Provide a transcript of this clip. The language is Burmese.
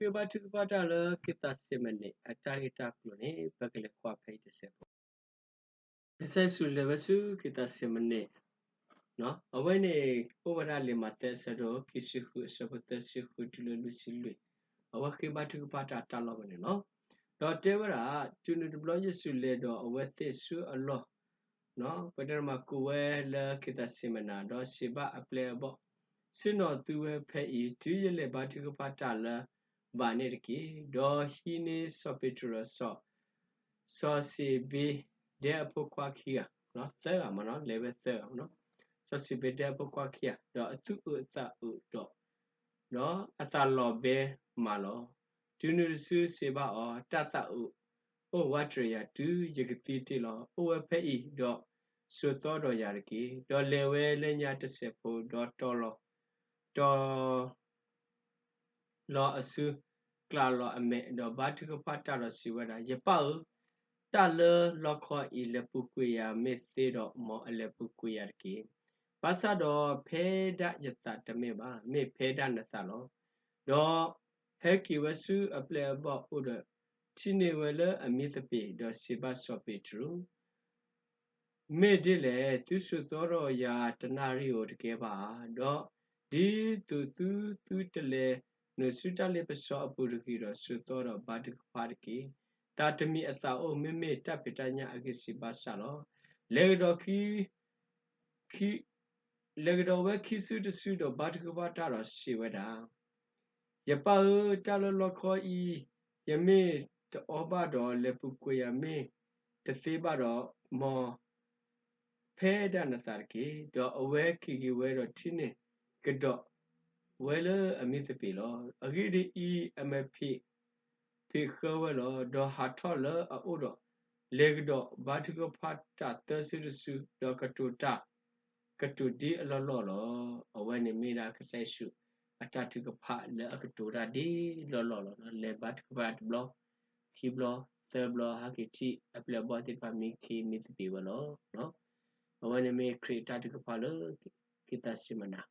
ke ba tu ba ta le kita semene ata ita klone bakle kwa phai de se po se su le ba su kita semene နော်အဝိနေဥပဒလေမတဲ့ဆတော့ကိရှိခုစပတရှိခုတူလူလူစီလွေအဝခေဘတ်ကပါတာတလောဘနေနော်တော့တေဝရာတူနူဒဘလယဆုလေတော့အဝဲသစ်ဆုအလောနော်ပဒရမကူဝဲလကိတစီမနာတော့ရှိဘအပလေဘောစင်တော်သူဝဲဖဲဤတူရလေဘတ်ကပါတာလ ဘာနေတကီဒေါ်ဟီနေဆော့ပီထရဆော့ဆော့စီဘီဒေအပုခွာခီယာနော်သဲရမနော် level သဲရနော်ဆော့စီဘီဒေအပုခွာခီယာတော့အသူအသဥတော့နော်အတလောဘဲမာလောဒုနုစုစေဘအောတတဥဩဝတ္တရယဒုယကတိတိလောဩဝဖဲဤတော့စွသောတော်ရကေဒေါ်လေဝဲလညာတဆေဖို့ဒေါ်တော်လောဒေါ်လောအစု ကလာလောအမေဒေါ်ဘာတကပတ်တာလောစီဝဒယပောတလလောခောဤလပုကွေယမေသေးတော့မောအလပုကွေယကေဘာသာတော့ဖေဒယတတမေပါမေဖေဒနသလောဒေါ်ဟဲကီဝဆုအပလေဘောဥဒချိနေဝလအမိသပိဒေါ်စီဘဆောပိထရူမေဒီလေသူစုသောရောယာတနာရီကိုတကယ်ပါတော့ဒီသူသူသူတလေ နုစုတလေပစောအပုရကီတော့စုသောတော့ဘာတကပါတကီတာတမီအတာအိုမေမေတပ်ပိတညာအကိစီပါဆာလောလေတော့ခီခီလေတော့ဝဲခီစုတစုတော့ဘာတကပါတာတော့ရှေဝဲတာယပတလလခောဤယမေတောဘတော်လေပုကွေယမေတသေးဘတော်မောဖဲဒနသရကေတော့အဝဲခိကိဝဲတော့တိနေကတော့ ဝဲလအမိသပေလောအဂိဒီဤအမဖိဖိခဝဲလောတော့ဟာထောလအိုတော့လေကတော့ဘာတိကဖတ်တာသစီရစုတော့ကတုတာကတုဒီအလောလောလောအဝဲနေမိတာကဆဲရှုအတတုကဖလေအကတူရာဒီလောလောလောလေဘတ်ကဘတ်ဘလောခီဘလောသဘလောဟာကီတီအပလဘောတိပါမီခီမီတပီဝလောနော်အဝနေမေခရီတာတုကဖလောကိတစီမနာ